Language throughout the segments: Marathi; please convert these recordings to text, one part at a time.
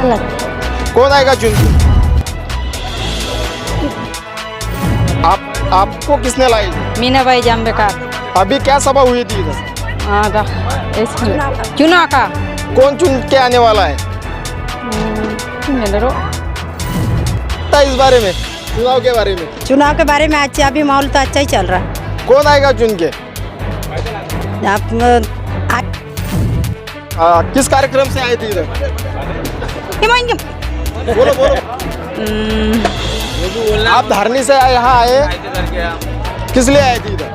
अच्छा लगता है कौन आएगा चुन के? आप आपको किसने लाई? मीनाबाई जाम्बे का अभी क्या सभा हुई थी इधर? हाँ, चुनाव का कौन चुन के आने वाला है? मेरे इस बारे में चुनाव के बारे में। चुनाव के बारे में अच्छा अभी माहौल तो अच्छा ही चल रहा है। कौन आएगा चुन के? आप आ- आ, किस कार्यक्रम से आए थे इधर। बोलो बोलो. आप धारनी से आए- यहाँ आए। किस लिए आए थे इधर?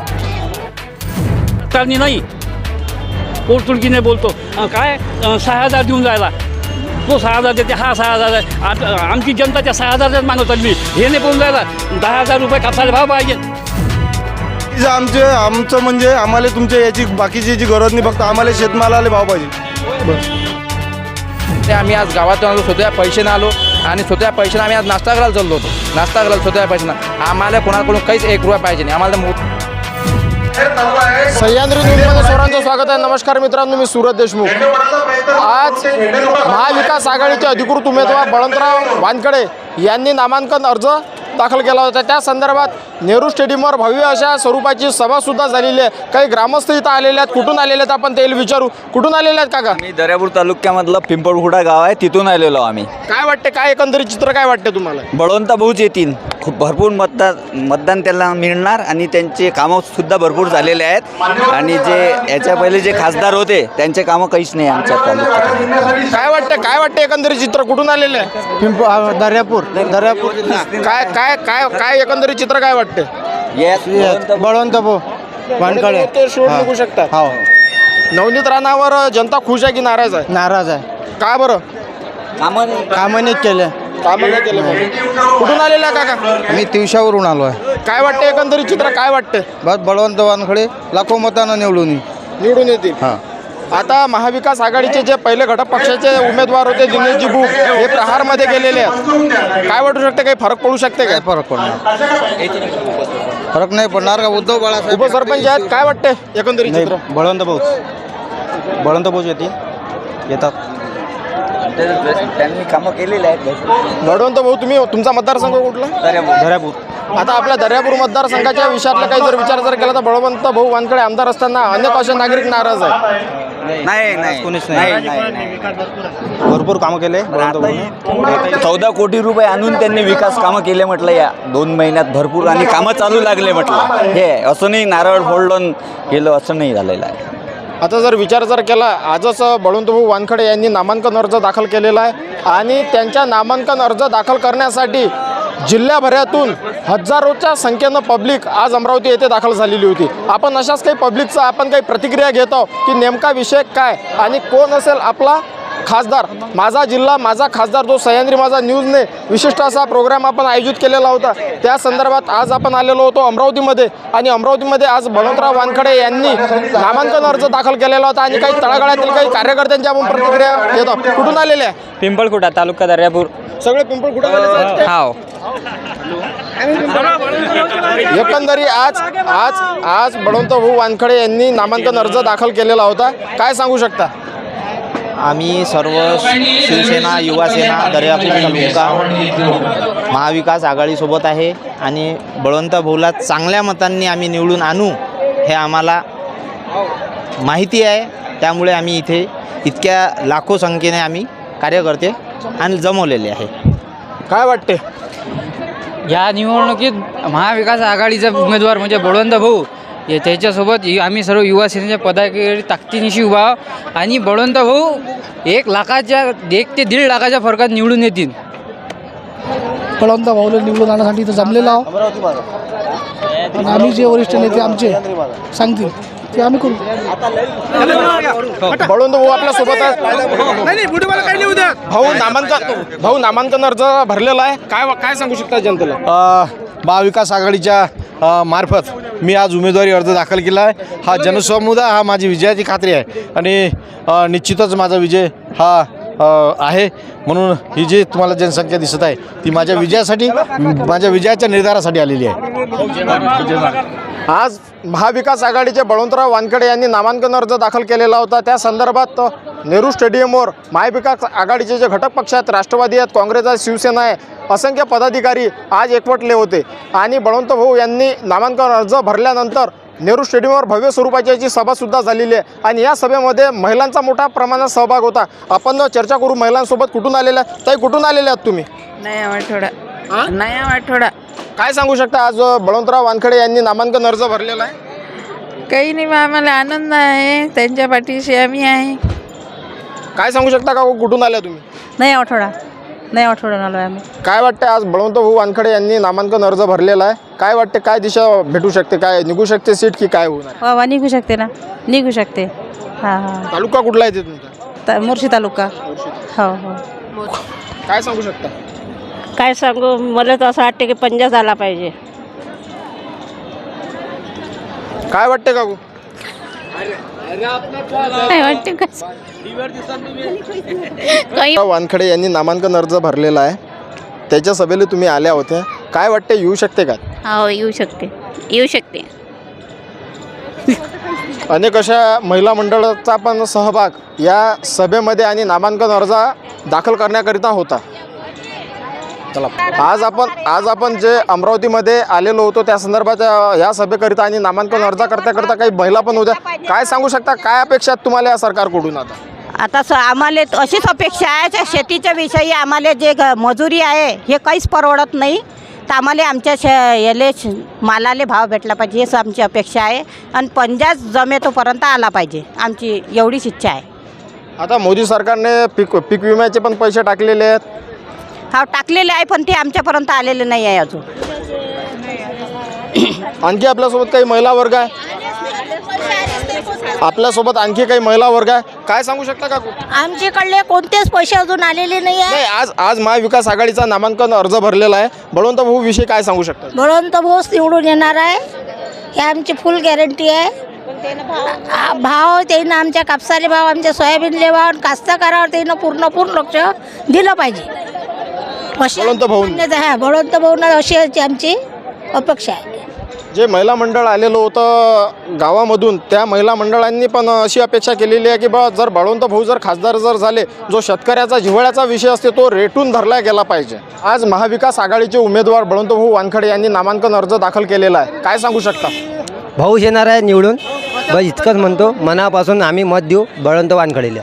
करणी नाही। पोटतुडकीने बोलतो काय? सहा हजार देऊन जायला. तो सहा हजार देते हा सहा हजार आहे. आता आमची जनता त्या सहा हजारच मागत चालली हे नाही बोलून जायला दहा हजार रुपये कापसाला भाव पाहिजे जे आमचे आमचं म्हणजे आम्हाला तुमच्या याची बाकीची याची गरज नाही फक्त आम्हाला शेतमालाला भाव पाहिजे. ते आम्ही आज गावातून आलो स्वतः पैशाने आलो आणि स्वतः पैशाने आम्ही आज नाश्ता करायला चाललो होतो. नाश्ता करायला स्वतः पैशानं. आम्हाला कोणाकडून काहीच एक रुपया पाहिजे नाही. आम्हाला सह्याद्री न्यूजमध्ये सर्वांचं स्वागत आहे. नमस्कार मित्रांनो मी सुरत देशमुख. आज महाविकास आघाडीचे अधिकृत उमेदवार बळवंतराव वानकडे यांनी नामांकन अर्ज दाखल केला होता. त्या संदर्भात नेहरू स्टेडियमवर भव्य अशा स्वरूपाची सभासुद्धा झालेली आहे. काही ग्रामस्थ इथं आलेले आहेत. कुठून आलेले आहेत आपण त्याला विचारू. कुठून आलेले आहेत काका? मी दर्यापूर तालुक्यामधलं पिंपळखुटा गाव आहे. तिथून आलेलो आम्ही. काय वाटते? काय एकंदरीत चित्र काय वाटते तुम्हाला? बळवंत भाऊच येतील. खूप भरपूर मतदान मतदान त्यांना मिळणार आणि त्यांचे कामं सुद्धा भरपूर झालेले आहेत. आणि जे याच्या पहिले जे खासदार होते त्यांचे कामं काहीच नाही आमच्या तालुक्यात. काय वाटतं? काय वाटतं एकंदरीत चित्र? कुठून आलेलं आहे? पिंप दर्यापूर. दर्यापूर काय काय काय काय एकंदरीत चित्र काय वाटते बळवंत भाऊ. वानकडे ते शोध निघू शकतात. हो. नवनीत राणावर जनता खुश आहे की नाराज आहे? नाराज आहे. का बरं? कामं नाही. कामं नाही केले. कामं नाही केले. म्हणून. कुठून आलेला आहे काका? मी तिवशावरून आलो आहे काय वाटते एकंदरीत चित्र? काय वाटते बस बळवंत वानखडे लाखो मतानं निवडून येईल. निवडून येतील. हा. आता महाविकास आघाडीचे जे पहिले घटक पक्षाचे उमेदवार होते दिनेशजी बुक हे प्रहारमध्ये गेलेले आहेत. काय वाटू शकते? काही फरक पडू शकते काय फरक पडणार? फरक नाही पडणार का? उद्धव बाळासाहेब उपसरपंच आहेत. काय वाटते एकंदरीत बळवंत भाऊ बळवंत भाऊ येते येतात. त्यांनी कामं केलेली आहेत. बळवंत भाऊ तुम्ही तुमचा मतदारसंघ कुठला? दर्यापूर. दर्यापूर. आता आपल्या दर्यापूर मतदारसंघाच्या विषयातला काही जर विचार जर केला तर बळवंत भाऊ वानकडे आमदार असताना अनेक असे नागरिक नाराज आहे नाही नाही. कोणीच नाही. भरपूर कामं केले चौदा कोटी रुपये आणून त्यांनी विकास कामं केले म्हटलं या दोन महिन्यात भरपूर आणि कामं चालू लागले म्हटलं. हे असं नाही नारळ फोडलं गेलं असं नाही झालेलं आहे. आता जर विचार जर केला आजच बळवंतभाऊ वानखडे यांनी नामांकन अर्ज दाखल केलेला आहे आणि त्यांच्या नामांकन अर्ज दाखल करण्यासाठी जिल्ह्याभरातून हजारोच्या संख्येनं पब्लिक आज अमरावती येथे दाखल झालेली होती. आपण अशाच काही पब्लिकचा आपण काही प्रतिक्रिया घेत आहोत की नेमका विषय काय आणि कोण असेल आपला खासदार. माझा जिल्हा माझा खासदार जो सह्याद्री माझा न्यूजने विशिष्ट असा प्रोग्राम आपण आयोजित केलेला होता. त्या संदर्भात आज आपण आलेलो होतो अमरावतीमध्ये आणि अमरावतीमध्ये आज बलवंतराव वानखडे यांनी नामांकन अर्ज दाखल केलेला होता आणि काही तळागाळातील काही कार्यकर्त्यांची आपण प्रतिक्रिया घेतो कुठून आलेले आहे? पिंपळखुटा तालुका दर्यापूर. सगळे पिंपळ कुठं हाव. एकंदरी आज आज आज बळवंत भाऊ वानखडे यांनी नामांकन अर्ज दाखल केलेला होता. काय सांगू शकता? आम्ही सर्व शिवसेना युवासेना दर्यापूर तालुका महाविकास आघाडीसोबत आहे आणि बळवंत भाऊला चांगल्या मतांनी आम्ही निवडून आणू हे आम्हाला माहिती आहे. त्यामुळे आम्ही इथे इतक्या लाखो संख्येने आम्ही कार्यकर्ते आणि जमवलेले आहे. काय वाटते या निवडणुकीत महाविकास आघाडीचा उमेदवार म्हणजे बळवंत भाऊ या त्याच्यासोबत यु- आम्ही सर्व युवा सेनेच्या पदाधिकारी ताकदीनिशी उभा आहोत. आणि बळवंत भाऊ एक लाखाच्या एक ते दीड लाखाच्या फरकात निवडून येतील. बळवंत भाऊला निवडून आणण्यासाठी इथं जमलेलो आहोत. आणि आम्ही जे वरिष्ठ नेते आमचे सांगतील ते आम्ही करू. बळवंत भाऊ आपल्यासोबत आहेत. भाऊ नामांकन भाऊ नामांकन अर्ज भरलेला आहे. काय काय सांगू शकता जनतेला? अ, महाविकास आघाडीच्या मार्फत मी आज उमेदवारी अर्ज दाखल केला आहे. हा जनसमुदाय हा माझी विजयाची खात्री आहे. आणि निश्चितच माझा विजय हा आहे. म्हणून ही जी तुम्हाला जनसंख्या दिसत आहे ती माझ्या विजयासाठी माझ्या विजयाच्या निर्धारासाठी आलेली आहे. आज महाविकास आघाडीचे बळवंतराव वानखेडे यांनी नामांकन अर्ज दाखल केलेला होता. त्या संदर्भात नेहरू स्टेडियमवर महाविकास आघाडीचे जे घटक पक्ष आहेत राष्ट्रवादी आहेत काँग्रेस आहे शिवसेना आहे असंख्य पदाधिकारी आज एकवटले होते. आणि बळवंत भाऊ यांनी नामांकन अर्ज भरल्यानंतर नेहरू स्टेडियमवर भव्य स्वरूपाची याची सभासुद्धा झालेली आहे. आणि या सभेमध्ये महिलांचा मोठा प्रमाणात सहभाग होता. आपण चर्चा करू महिलांसोबत कुठून आलेल्या ताई कुठून आलेल्या आहात तुम्ही? नया आठवडा हा? नया आठवडा काय सांगू शकता आज बळवंतराव वानखेडे यांनी नामांकन अर्ज भरलेला आहे. काही नाही बा, आम्हाला आनंद आहे. त्यांच्या पाठीशी आम्ही आहे. काय सांगू शकता का कुठून आल्या तुम्ही? नाही आठवडा. नाही आठवडा आलो आम्ही. काय वाटते आज बळवंत भाऊ वानखडे यांनी नामांकन अर्ज भरलेला आहे? काय वाटते काय दिशा भेटू शकते काय निघू शकते सीट की काय होणार? वा वा निघू शकते ना. निघू शकते. हां हां. तालुका कुठला आहे ते तुमचा? त मुर्शी तालुका. हो हो. काय सांगू शकता? काय सांगू मला तर असं वाटते की पंजा झाला पाहिजे. काय वाटते काकू? काय वाटते काही वानखडे यांनी नामांकन अर्ज भरलेला आहे. त्याच्या सभेला तुम्ही आल्या होत्या. काय वाटते येऊ शकते का? हो येऊ शकते. येऊ शकते. अनेक अशा महिला मंडळाचा पण सहभाग या सभेमध्ये आणि नामांकन अर्ज दाखल करण्याकरिता होता. चला. आज आपण आज आपण जे अमरावतीमध्ये आलेलो होतो त्या संदर्भात या सभेकरिता आणि नामांकन अर्ज करता करता काही महिला पण होत्या. काय सांगू शकता? काय अपेक्षा आहेत तुम्हाला या सरकारकडून आता? आता स आम्हाला अशीच अपेक्षा आहे त्या शेतीच्या विषयी आम्हाला जे ग- मजुरी आहे हे काहीच परवडत नाही. तर आम्हाला आमच्या श याले श- मालाले भाव भेटला पाहिजे हेच आमची अपेक्षा आहे. आणि पंजाब जमेतोपर्यंत आला पाहिजे आमची एवढीच इच्छा आहे. आता मोदी सरकारने पीक पीक विम्याचे पण पैसे टाकलेले आहेत. हा टाकलेले आहे पण ते आमच्यापर्यंत आलेले नाही आहे अजून. आणखी आपल्यासोबत काही महिला वर्ग आहे? आपल्यासोबत आणखी काही महिला वर्ग आहे? काय सांगू शकता का आमच्याकडले कोणतेच पैसे अजून आलेले नाही आहे. नाही आज आज महाविकास आघाडीचा नामांकन अर्ज भरलेला आहे. बळवंत भाऊ विषयी काय सांगू शकता? बळवंत भाऊच निवडून येणार आहे. हे आमची फुल गॅरंटी आहे. भाव त्यानं आमच्या कापसाले भाव आमच्या सोयाबीनले भाव आणि कास्तकारावर त्यानं पूर्ण पूर्ण लक्ष दिलं पाहिजे. बळवंत भाऊ. आहे. बळवंत भाऊंना अशी आमची अपेक्षा आहे. जे महिला मंडळ आलेलं होतं गावामधून त्या महिला मंडळांनी पण अशी अपेक्षा केलेली आहे की बा जर बळवंत भाऊ जर खासदार जर झाले जो शेतकऱ्याचा जिव्हाळ्याचा विषय असते तो रेटून धरला गेला पाहिजे. आज महाविकास आघाडीचे उमेदवार बळवंत भाऊ वानखडे यांनी नामांकन अर्ज दाखल केलेला आहे. काय सांगू शकता? भाऊच येणार आहे निवडून. बस इतकंच म्हणतो मनापासून आम्ही मत देऊ बळवंत वानखडेला.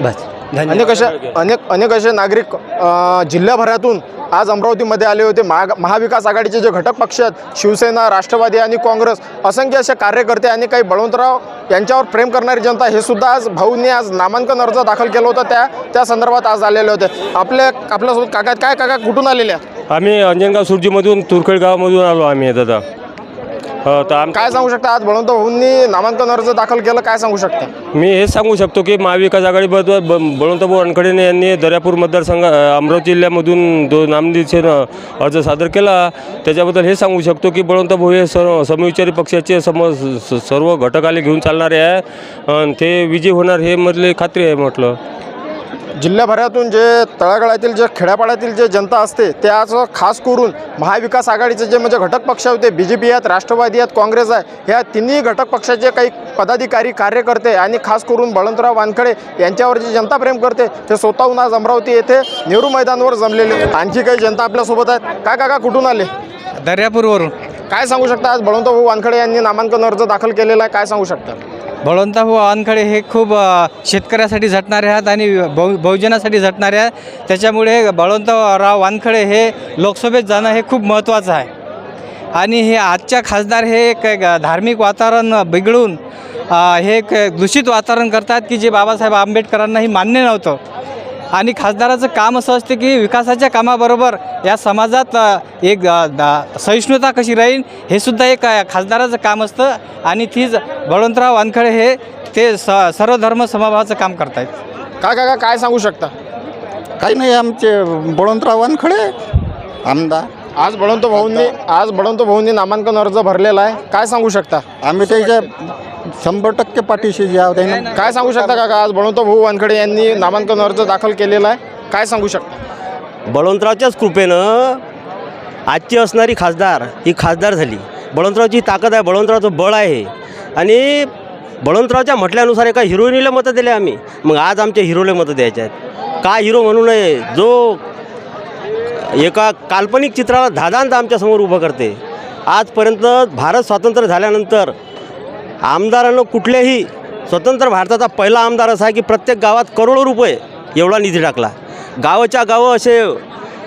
बस. अनेक अशा अनेक अनेक असे नागरिक अ, जिल्ह्याभरातून आज अमरावतीमध्ये आले होते. महा महाविकास आघाडीचे जे घटक पक्ष आहेत शिवसेना राष्ट्रवादी आणि काँग्रेस असंख्य असे कार्यकर्ते आणि काही बळवंतराव यांच्यावर प्रेम करणारी जनता हे सुद्धा आज भाऊंनी आज नामांकन अर्ज दाखल केला होता. त्या त्या संदर्भात आज आलेले होते. आपल्या आपल्यासोबत काका. काय काका? कुठून आलेले आहेत? आम्ही अंजनगाव सुरजीमधून तुरखेड गावामधून आलो आम्ही दादा. तर आम काय सांगू शकता? आज बळवंत भाऊंनी नामांकन अर्ज दाखल केलं काय सांगू शकता? मी हे सांगू शकतो की महाविकास आघाडीबद्दल ब बळवंतभाऊ वानखडेने यांनी दर्यापूर मतदारसंघ अमरावती जिल्ह्यामधून दो नामनिर्देशन अर्ज सादर केला. त्याच्याबद्दल हे सांगू शकतो की बळवंतभाऊ हे सर्व समविचारी पक्षाचे सम सर्व घटकाले घेऊन चालणारे आहे. ते विजय होणार हे मधले खात्री आहे म्हटलं. जिल्ह्याभरातून जे तळागाळातील जे खेड्यापाड्यातील जे जनता असते ते आज खास करून महाविकास आघाडीचे जे म्हणजे घटक पक्ष होते बी जे पी आहेत राष्ट्रवादी आहेत काँग्रेस आहे ह्या तिन्ही घटक पक्षाचे काही पदाधिकारी कार्यकर्ते आणि खास करून बळवंतराव वानखडे यांच्यावर जी जनता प्रेम करते ते स्वतःहून आज अमरावती येथे नेहरू मैदानावर जमलेले. आणखी काही जनता आपल्यासोबत आहेत. काय काका कुठून आले? दर्यापूरवरून. काय सांगू शकता आज बळवंतभाऊ वानखडे यांनी नामांकन अर्ज दाखल केलेला आहे? काय सांगू शकता? बळवंतभाऊ वानखडे हे खूप शेतकऱ्यासाठी झटणारे आहेत आणि बहु बहुजनासाठी झटणारे आहेत. त्याच्यामुळे बळवंतराव वानखडे हे लोकसभेत जाणं हे खूप महत्त्वाचं आहे. आणि हे आजच्या खासदार हे एक धार्मिक वातावरण बिघडून हे एक दूषित वातावरण करतात की जे बाबासाहेब आंबेडकरांनाही मान्य नव्हतं. आणि खासदाराचं काम असं असते की विकासाच्या कामाबरोबर या समाजात एक सहिष्णुता कशी राहील हे सुद्धा एक खासदाराचं काम असतं. आणि तीच बळवंतराव वानखडे हे ते स सर्व धर्म समभावाचं काम करतायत. काय काका काय सांगू शकता? काही नाही आमचे बळवंतराव वानखडे आमदार. आज बळवंत भाऊंनी आज बळवंत भाऊंनी नामांकन अर्ज भरलेला आहे. काय सांगू शकता? आम्ही त्याच्या शंभर टक्के पाठीशी जे आहोत आहे ना काय सांगू शकता काका? आज बळवंत भाऊ वानखडे यांनी नामांकन अर्ज दाखल केलेला आहे. काय सांगू शकता? बळवंतरावच्याच कृपेनं आजची असणारी खासदार ही खासदार झाली. बळवंतरावची ताकद आहे बळवंतरावचं बळ आहे. आणि बळवंतरावच्या म्हटल्यानुसार एका हिरोईनीला मतं दिले आम्ही. मग आज आमच्या हिरोला मतं द्यायचे आहेत. का हिरो म्हणू नये? जो एका काल्पनिक चित्राला धादांत आमच्यासमोर उभं करते. आजपर्यंत भारत स्वातंत्र्य झाल्यानंतर आमदारानं कुठल्याही स्वतंत्र भारताचा पहिला आमदार असा आहे की प्रत्येक गावात करोडो रुपये एवढा निधी टाकला. गावाच्या गावं असे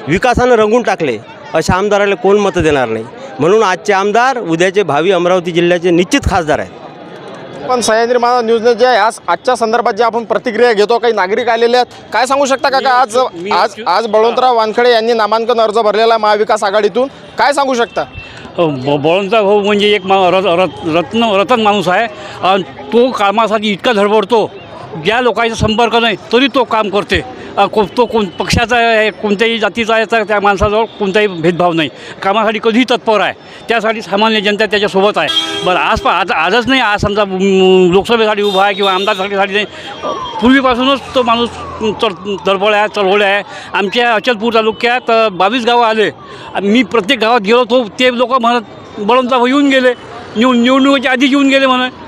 विकासानं रंगून टाकले अशा आमदाराला कोण मतं देणार नाही. म्हणून आजचे आमदार उद्याचे भावी अमरावती जिल्ह्याचे निश्चित खासदार आहेत. पण सह्याद्री माझा न्यूजने जे आहे आज आजच्या संदर्भात जे आपण प्रतिक्रिया घेतो काही नागरिक आलेले आहेत. काय सांगू शकता का आज आज आज बळवंतराव वानखडे यांनी नामांकन अर्ज भरलेला आहे महाविकास आघाडीतून. काय सांगू शकता? ब भाऊ म्हणजे एक मा रत रत रत्न रतन माणूस आहे. आणि तो कामासाठी इतका धडबडतो. ज्या लोकांचा संपर्क नाही तरी तो काम करते. तो कोण पक्षाचा आहे कोणत्याही जातीचा आहे तर त्या माणसाजवळ कोणताही भेदभाव नाही. कामासाठी कधीही तत्पर आहे. त्यासाठी सामान्य जनता त्याच्यासोबत आहे. बरं आज पण आज आजच नाही आज समजा लोकसभेसाठी उभा आहे किंवा आमदारसाठीसाठी नाही. पूर्वीपासूनच तो माणूस चळ धडपड आहे चळवळ आहे. आमच्या अचलपूर तालुक्यात बावीस गावं आले. आणि मी प्रत्येक गावात गेलो तो ते लोक म्हणत बळवंता येऊन गेले. निव निवडणुकीच्या आधीच येऊन गेले म्हणत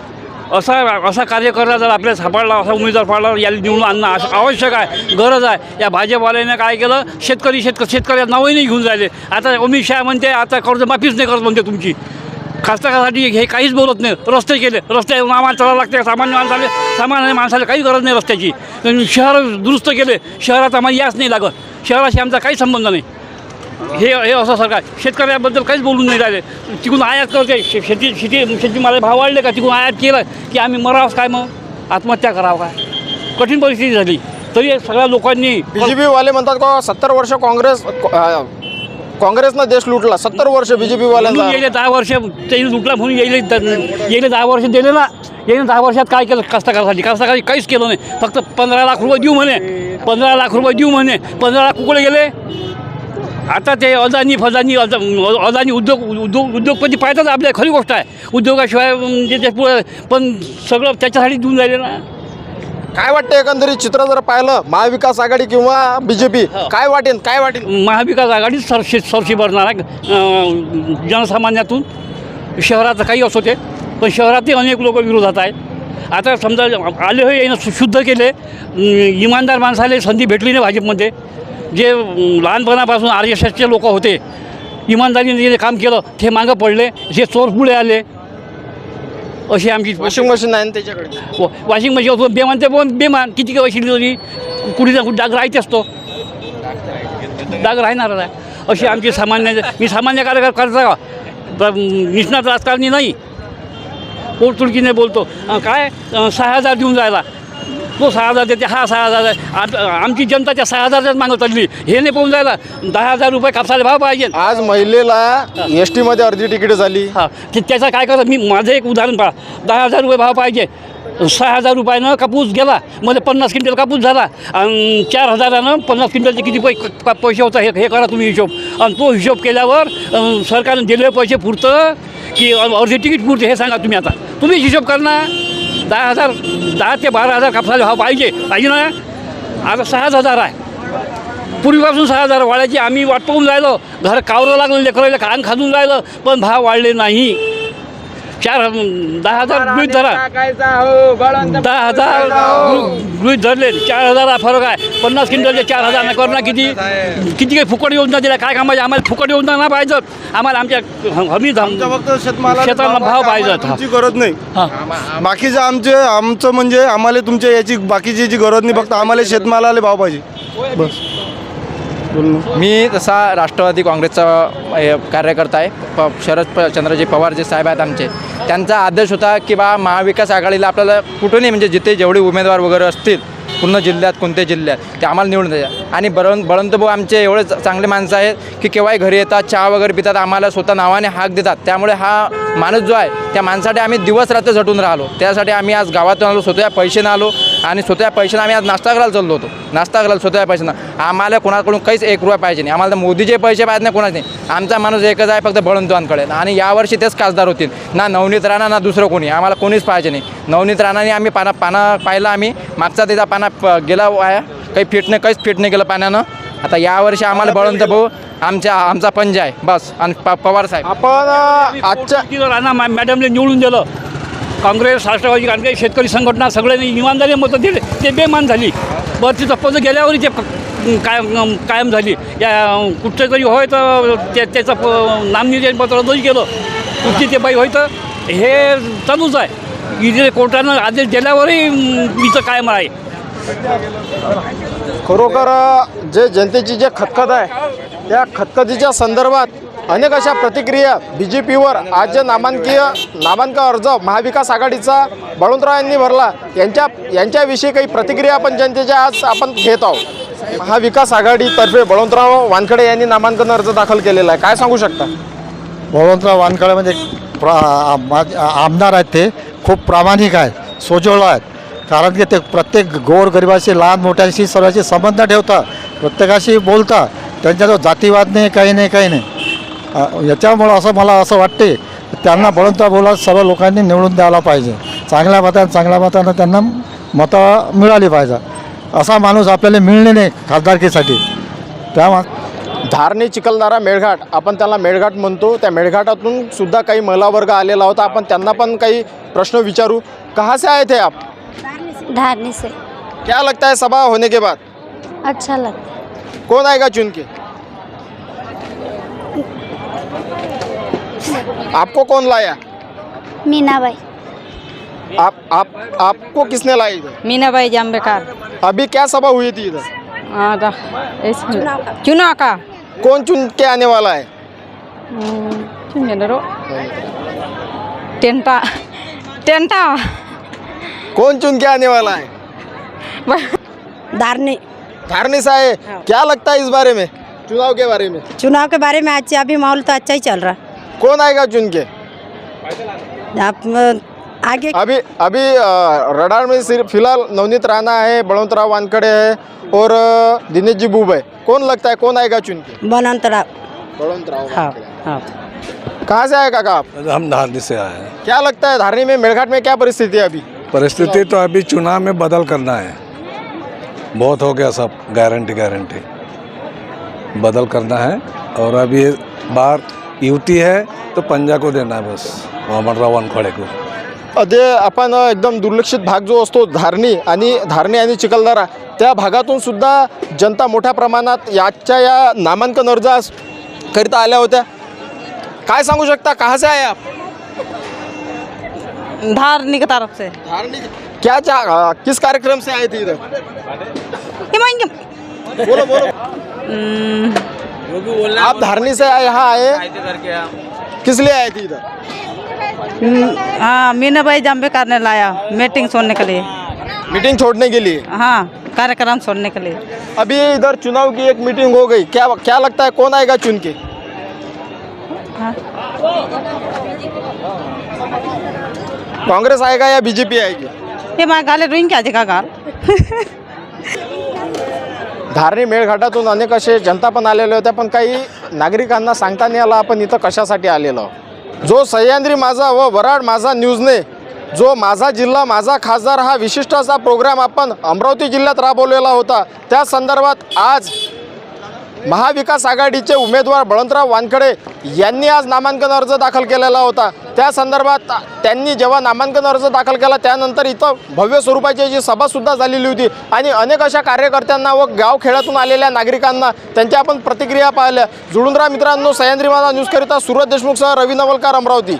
असा असा कार्यकर्ता जर आपल्याला सापडला असा उमेदवार पाडला याला निवडून आणणं असं आवश्यक आहे गरज आहे. या भाजपवाल्याने काय केलं? शेतकरी शेतक शेतकऱ्याला नावही नाही घेऊन जायले. आता अमित शहा म्हणते आता कर्जमाफीच नाही करत म्हणते तुमची. खासदारासाठी हे काहीच बोलत नाही. रस्ते केले. रस्ते आम्हाला चालावं लागते सामान्य माणसाले सामान्य माणसाला काही गरज नाही रस्त्याची. शहर दुरुस्त केले. शहरात आम्हाला याच नाही लागत. शहराशी आमचा काही संबंध नाही. हे हे असं सरकार शेतकऱ्याबद्दल काहीच बोलून नाही राहिले. तिकडून आयात करते शे- शेती शेती शेतीमाला भाव वाढले का? तिकडून आयात केलं की आम्ही मरावंच काय मग? आत्महत्या करावं काय? कठीण परिस्थिती झाली. तरी सगळ्या लोकांनी बीजेपी वाले म्हणतात का सत्तर वर्ष काँग्रेस काँग्रेसनं देश लुटला. सत्तर वर्ष बीजेपी म्हणून वाल्यांचा येले दहा वर्ष त्यांनी लुटला म्हणून द- येले दहा वर्ष दिले ना. येणे दहा वर्षात काय केलं? कास्तकारासाठी. कास्तकारी काहीच केलं नाही. फक्त पंधरा लाख रुपये देऊ म्हणे. पंधरा लाख रुपये देऊ म्हणे. पंधरा लाख कुकडे गेले. आता ते अदानी फदानी अदा अदानी उद्योग उद्योग उद्योगपती पाहतात आपल्या खरी गोष्ट आहे. उद्योगाशिवाय म्हणजे ते पुढे पण सगळं त्याच्यासाठी देऊन राहिले ना. काय वाटतं एकंदरीत चित्र जर पाहिलं महाविकास आघाडी किंवा बीजेपी काय वाटेल काय वाटेल? महाविकास आघाडीच सरशी सरशी भरणार आहे. जनसामान्यातून. शहराचं काही असो ते पण शहरातही अनेक लोक विरोधात आहेत. आता समजा आले यानं शु- शुद्ध केले. इमानदार माणसाला संधी भेटली नाही भाजपमध्ये. जे लहानपणापासून आर एस एसचे लोक होते इमानदारीने जे काम केलं ते मागं पडले जे चोर पुढे आले अशी आमची वॉशिंग मशीन आहे ना त्याच्याकडे? व- वॉशिंग मशीन असो बेमान ते पण बेमान. किती काय वशिंग तरी कुठे ना कुठे डाग राहतेच तो. डाग राहणारच आहे. अशी आमची सामान्य मी सामान्य कार्यकर्ता का? ब- निष्णात राजकारणी नाही. पोटतुडकीने बोलतो. काय? सहा हजार देऊन जायला. तो सहा हजार देते हा सहा हजार आहे. आम- आमची जनता त्या सहा हजारच मागत चालली. हे नाही पोहून जायला दहा हजार रुपये कापसाला भाव पाहिजे. आज महिलेला एस टीमध्ये अर्धी तिकीट झाली. हा. ते त्याचं काय करतं? मी माझं एक उदाहरण पहा. दहा हजार रुपये भाव पाहिजे. सहा हजार रुपयानं कापूस गेला. मला पन्नास क्विंटल कापूस झाला. आणि चार हजारानं पन्नास क्विंटलचे किती पै पैसे होता? हे हे करा तुम्ही हिशोब. आणि तो हिशोब केल्यावर अं, सरकारनं दिलेले पैसे पुरतं की अर्धे तिकीट पुरते हे सांगा तुम्ही आता. तुम्ही हिशोब करणार. दहा हजार दहा ते बारा हजार कापसाला भाव पाहिजे. पाहिजे ना? आता सहाच हजार आहे. पूर्वीपासून सहा हजार वाढायची. आम्ही वाट पाहून राहिलो. घर कावरं लागलं लेकरायला कान खाजून राहिलं पण भाव वाढले नाही. चार दहा हजार गृहित धरा. दहा हजार गृ- गृहित धरले. चार हजार हा फरक आहे. पन्नास क्विंटलचे चार हजार ना करणार किती? किती काही फुकट योजना दिल्या काय कामाची? आम्हाला फुकट योजना ना पाहिजेत आम्हाला आमच्या हमी शेताला भाव हा तुमची गरज नाही. हां. बाकीचं आमचे आमचं म्हणजे आम्हाला तुमच्या याची बाकीची याची गरज नाही. फक्त आम्हाला शेतमालाला भाव पाहिजे. बस. मी तसा राष्ट्रवादी काँग्रेसचा कार्यकर्ता आहे. प शरद प चंद्रजी पवार जे साहेब आहेत आमचे त्यांचा आदेश होता की बा महाविकास आघाडीला आपल्याला कुठूनही म्हणजे जिथे जेवढे उमेदवार वगैरे असतील पूर्ण जिल्ह्यात कोणत्या जिल्ह्यात ते आम्हाला निवडून द्यायचे आणि बळवंत बळवंतभाऊ आमचे एवढे चांगले माणसं आहेत की केव्हाही घरी येतात चहा वगैरे पितात आम्हाला स्वतः नावाने हाक देतात. त्यामुळे हा माणूस जो आहे त्या माणसासाठी आम्ही दिवस रात्र झटून राहिलो. त्यासाठी आम्ही आज गावातून आलो स्वतः पैशाने आलो आणि स्वतः पैशानं आम्ही आज नाश्ता करायला चाललो होतो. नाश्ता करायला स्वतः पैशानं. आम्हाला कोणाकडून काहीच एक रुपया पाहिजे नाही. आम्हाला तर मोदीचे पैसे पाहिजे नाही कोणाच नाही. आमचा माणूस एकच आहे फक्त बळवंतवांकडे आणि यावर्षी तेच खासदार होतील. ना नवनीत राणा ना दुसरं कोणी. आम्हाला कोणीच पाहिजे नाही. नवनीत राणाने आम्ही पाना पाना पाहिला आम्ही. मागचा त्याचा पाना प- गेला वाया काही फिट नाही काहीच फिट नाही केलं पाण्यानं. आता यावर्षी आम्हाला बळवंत भाऊ आमच्या आमचा पंजा आहे. बस. आणि प पवार साहेब. आपण आजच्या राणा मा- मॅडमने निवडून दिलं. काँग्रेस राष्ट्रवादी कारण काही शेतकरी संघटना सगळ्यांनी इमानदारी मतं दिले. ते बेमान झाली. बरं तिथं पद गेल्यावरही ते क- कायम कायम झाली. या कुठचं तरी होय तर त्या त्याचं प- नामनिर्देशन पत्र रद्दही केलं. कुठची ते बाई होय तर हे चालूच आहे. इथे कोर्टानं आदेश दिल्यावरही इथं कायम आहे. खरोखर जे जनतेची जे खतखत आहे त्या खतखतीच्या संदर्भात अनेक अशा प्रतिक्रिया बी जे पीवर आज जे नामांकीय नामांकन अर्ज महाविकास आघाडीचा बळवंतराव यांनी भरला यांच्या यांच्याविषयी काही प्रतिक्रिया आपण जनतेच्या आज आपण घेत आहोत. महाविकास आघाडीतर्फे बळवंतराव वानखडे यांनी नामांकन अर्ज दाखल केलेला आहे. काय सांगू शकता? बळवंतराव वानखडे म्हणजे प्रा आम- आमदार आहेत ते. खूप प्रामाणिक आहेत सोजवळ आहेत. कारण की ते प्रत्येक गोरगरिबाशी लहान मोठ्याशी सर्वांशी संबंध ठेवतात प्रत्येकाशी बोलतात त्यांच्याजवळ जातीवाद नाही काही नाही काही नाही. याच्यामुळं असं मला असं वाटते त्यांना बळवंतराव बोला सर्व लोकांनी निवडून द्यायला पाहिजे. चांगल्या मतानं चांगल्या मतानं त्यांना मतं मिळाली पाहिजे. असा माणूस आपल्याला मिळणे नाही खासदारकीसाठी. त्या धारणी चिखलदारा मेळघाट आपण त्याला मेळघाट म्हणतो त्या मेळघाटातून सुद्धा काही महिला वर्ग आलेला होता आपण त्यांना पण काही प्रश्न विचारू. कहाँ से हे आप? धारने से। क्या लगता है सभा होने के बाद? अच्छा लगता है। कौन आएगा चुन के? आपको कौन लाया? मीना भाई आप आप आपको किसने लाया इधर? मीनाबाई जांबेकार। अभी क्या सभा हुई थी इधर? चुनाव का। कौन चुन के आने वाला है? चुन टेंटा टेंटा। कौन चुन के आने वाला है? धारने। धारनी से आए क्या लगता है इस बारे में? चुनाव के बारे में। चुनाव के बारे में अच्छा अभी माहौल तो अच्छा ही चल रहा। कौन आएगा चुन के? आप आगे अभी अभी रडार में सिर्फ़ फ़िलहाल नवनीत राणा है बलवंतराव वानखड़े है और दिनेश जी बुब है। कौन लगता है कौन आएगा चुन के? बनंतरा बलवंतराव हाँ हाँ। कहाँ से आए काका आप? हम धारनी से आए हैं। क्या लगता है धारनी में मेड़घाट में क्या परिस्थिति है अभी? परिस्थिति तो अभी चुनाव में बदल करना है। बहुत हो गया सब गारंटी गारंटी बदल करना है और अभी बार यूटी है तो पंजा को देना है बस अमरराव वानखडे को। अदे आपण एकदम दुर्लक्षित भाग जो असतो धारणी आणि धारणी आणि चिखलदरा त्या भागातून सुद्धा जनता मोठ्या प्रमाणात याच्या या नामांकन अर्जास करिता आल्या होत्या. काय सांगू शकता? कहाँ से आप? धारनी की तरफ़ से। धारणी क्या चा अ, किस कार्यक्रम से आए थे इधर? बोलो बोलो। आप धारणी से आए यहाँ आए? किस लिए आए थे इधर? हाँ मीनाबाई जांबेकार ने लाया मीटिंग सुनने के लिए। मीटिंग छोड़ने के लिए? हाँ कार्यक्रम सुनने के लिए। अभी इधर चुनाव की एक मीटिंग हो गई। क्या क्या लगता है कौन आएगा चुन के? कांग्रेस आएगा या बीजेपी आएगी हे माझ्या गाले रुईन क्या का गाल धारणी मेळघाटातून अनेक असे जनता पण आलेले होत्या पण काही नागरिकांना सांगता नाही आलं आपण इथं कशासाठी आलेलो आहोत. जो सह्याद्री माझा व वराड माझा न्यूजने जो माझा जिल्हा माझा खासदार हा विशिष्ट असा प्रोग्राम आपण अमरावती जिल्ह्यात राबवलेला होता त्या संदर्भात आज महाविकास आघाडीचे उमेदवार बळवंतराव वानखडे यांनी आज नामांकन अर्ज दाखल केलेला होता. त्या संदर्भात त्यांनी जेव्हा नामांकन अर्ज दाखल केला त्यानंतर इथं भव्य स्वरूपाची जी सभासुद्धा झालेली होती आणि अनेक अशा कार्यकर्त्यांना व गावखेड्यातून आलेल्या नागरिकांना त्यांच्या आपण प्रतिक्रिया पाहिल्या. जुळून मित्रांनो सह्याद्री माझा न्यूजकरिता सुरत देशमुखसह रवी नवलकार अमरावती.